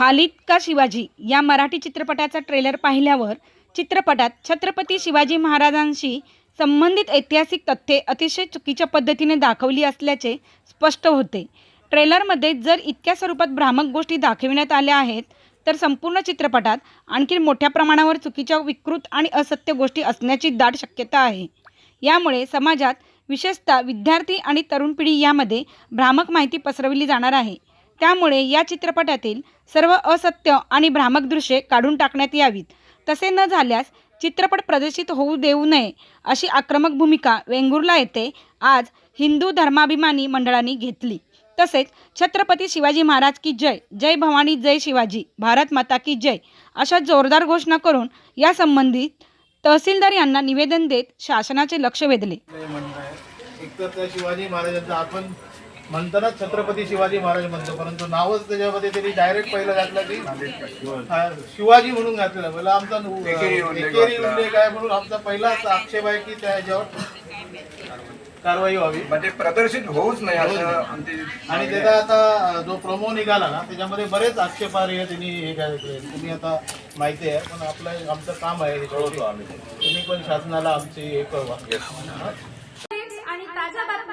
खालिद का शिवाजी या मराठी चित्रपटाचा ट्रेलर पाहिल्यावर चित्रपटात छत्रपती शिवाजी महाराजांशी संबंधित ऐतिहासिक तथ्ये अतिशय चुकीच्या पद्धतीने दाखवली असल्याचे स्पष्ट होते. ट्रेलरमध्ये जर इतक्या स्वरूपात भ्रामक गोष्टी दाखविण्यात आल्या आहेत तर संपूर्ण चित्रपटात आणखी मोठ्या प्रमाणावर चुकीच्या विकृत आणि असत्य गोष्टी असण्याची दाट शक्यता आहे. यामुळे समाजात विशेषतः विद्यार्थी आणि तरुण पिढी यामध्ये भ्रामक माहिती पसरवली जाणार आहे. त्यामुळे या चित्रपटातील सर्व असत्य आणि भ्रामक दृश्ये काढून टाकण्यात यावीत. तसे न झाल्यास चित्रपट प्रदर्शित होऊ देऊ नये अशी आक्रमक भूमिका वेंगुर्ला येथे आज हिंदू धर्माभिमानी मंडळांनी घेतली. तसेच छत्रपती शिवाजी महाराज की जय जय भवानी जय शिवाजी भारत माता की जय अशा जोरदार घोषणा करून यासंबंधित तहसीलदार यांना निवेदन देत शासनाचे लक्ष वेधले. एक तर शिवाजी महाराजांचा आपण म्हणतानाच छत्रपती शिवाजी महाराज म्हणतो परंतु नावच त्याच्यामध्ये त्यांनी डायरेक्ट पहिलं घातलं की शिवाजी म्हणून घातलेलं. पहिला आमचा एकेरी उल्लेख आहे म्हणून आमचा पहिलाच आक्षेप आहे की त्या ह्याच्यावर कारवाई व्हावी. म्हणजे प्रदर्शित होऊच नाही असं आमची आणि त्याचा आता जो प्रोमो निघाला ना त्याच्यामध्ये बरेच आक्षेपार्ह त्यांनी हे काय केले. तुम्ही आता माहिती आहे पण आपलं आमचं काम आहे हे. तुम्ही पण शासनाला आमची हे कळवा हा? अपडेट्स आणि ताज्या